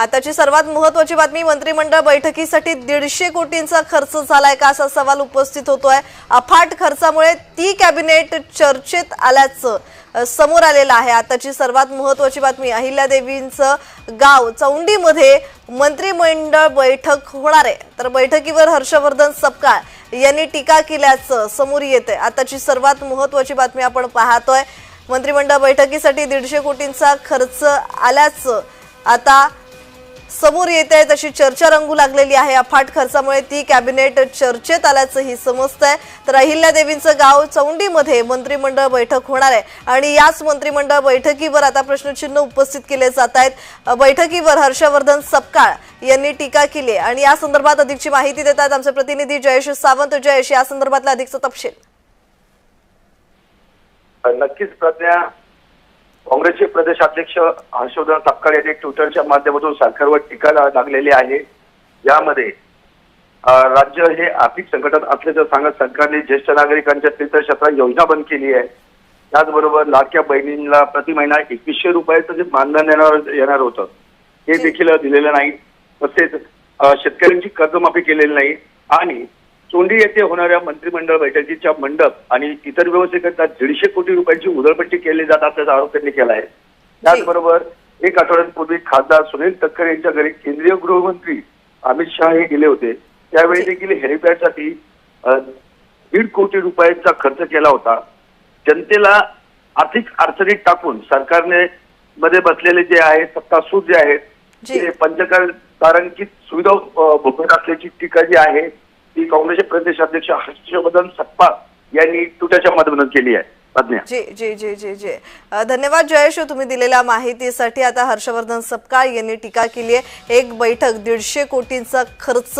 आताची सर्वात महत्वाची बातमी मंत्रिमंडळ बैठकीसाठी दीडशे कोटींचा खर्च झालाय का असा सवाल उपस्थित होतोय. अफाट खर्चामुळे ती कॅबिनेट चर्चेत आल्याचं समोर आलेलं आहे. आताची सर्वात महत्वाची बातमी अहिल्यादेवींचं गाव चौंडीमध्ये मंत्रिमंडळ बैठक होणार आहे. तर बैठकीवर हर्षवर्धन सपकाळ यांनी टीका केल्याचं समोर येते आताची सर्वात महत्वाची बातमी आपण पाहतोय. मंत्रिमंडळ बैठकीसाठी दीडशे कोटींचा खर्च आल्याचं आता समोर येत आहेत तशी चर्चा रंगू लागलेली आहे. अफाट खर्चामुळे ती कॅबिनेट चर्चेत आल्याचंही समजतंय. तर अहिल्यादेवींचं गाव चौंडीमध्ये मंत्रिमंडळ बैठक होणार आहे. आणि याच मंत्रिमंडळ बैठकीवर आता प्रश्नचिन्ह उपस्थित केले जात आहेत. बैठकीवर हर्षवर्धन सपकाळ यांनी टीका केली आणि या संदर्भात अधिकची माहिती देत आहेत आमचे प्रतिनिधी जयेश सावंत. जयेश या संदर्भातला अधिकचा तपशील. नक्कीच प्रज्ञा. काँग्रेसचे प्रदेशाध्यक्ष हर्षवर्धन सपकाळ यांनी ट्विटरच्या माध्यमातून सरकारवर टीका लागलेली आहे. यामध्ये राज्य हे आर्थिक संकटात असल्याचं सांगत सरकारने ज्येष्ठ नागरिकांच्या तीर्थक्षेत्रात योजना बंद केली आहे. त्याचबरोबर लाडक्या बहिणींना प्रति महिना एकवीसशे रुपयाचं जे मानधन येणार येणार होतं हे देखील दिलेलं नाही. तसेच शेतकऱ्यांची कर्जमाफी केलेली नाही. आणि चोंडी येथे होणाऱ्या मंत्रिमंडळ बैठकीच्या मंडप आणि इतर व्यवस्थेकरता दीडशे कोटी रुपयांची उधळपट्टी केली जात असल्याचा आरोप त्यांनी केला आहे त्याचबरोबर एक आठवड्यांपूर्वी खासदार सुनील तटकरे यांच्या घरी केंद्रीय गृहमंत्री अमित शहा हे गेले होते त्यावेळी. देखील हेलिपॅडसाठी दीड कोटी रुपयांचा खर्च केला होता जनतेला आर्थिक अडचणीत टाकून सरकारने मध्ये बसलेले जे आहेत सत्तासूर जे आहेत. ते पंचतारांकित सुविधा भोगत असल्याची टीका जी आहे ती काँग्रेसचे प्रदेशाध्यक्ष हर्षवर्धन सप्पा यांनी ट्विटरच्या माध्यमातून केली आहे. जी जी जी जी जी. धन्यवाद जयेश तुम्ही दिलेल्या माहितीसाठी. आता हर्षवर्धन सपकाळ यांनी टीका केली आहे. एक बैठक दीडशे कोटींचा खर्च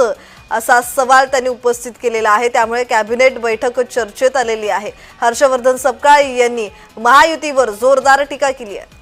असा सवाल त्यांनी उपस्थित केलेला आहे. त्यामुळे कॅबिनेट बैठक चर्चेत आलेली आहे. हर्षवर्धन सपकाळ यांनी महायुतीवर जोरदार टीका केली आहे.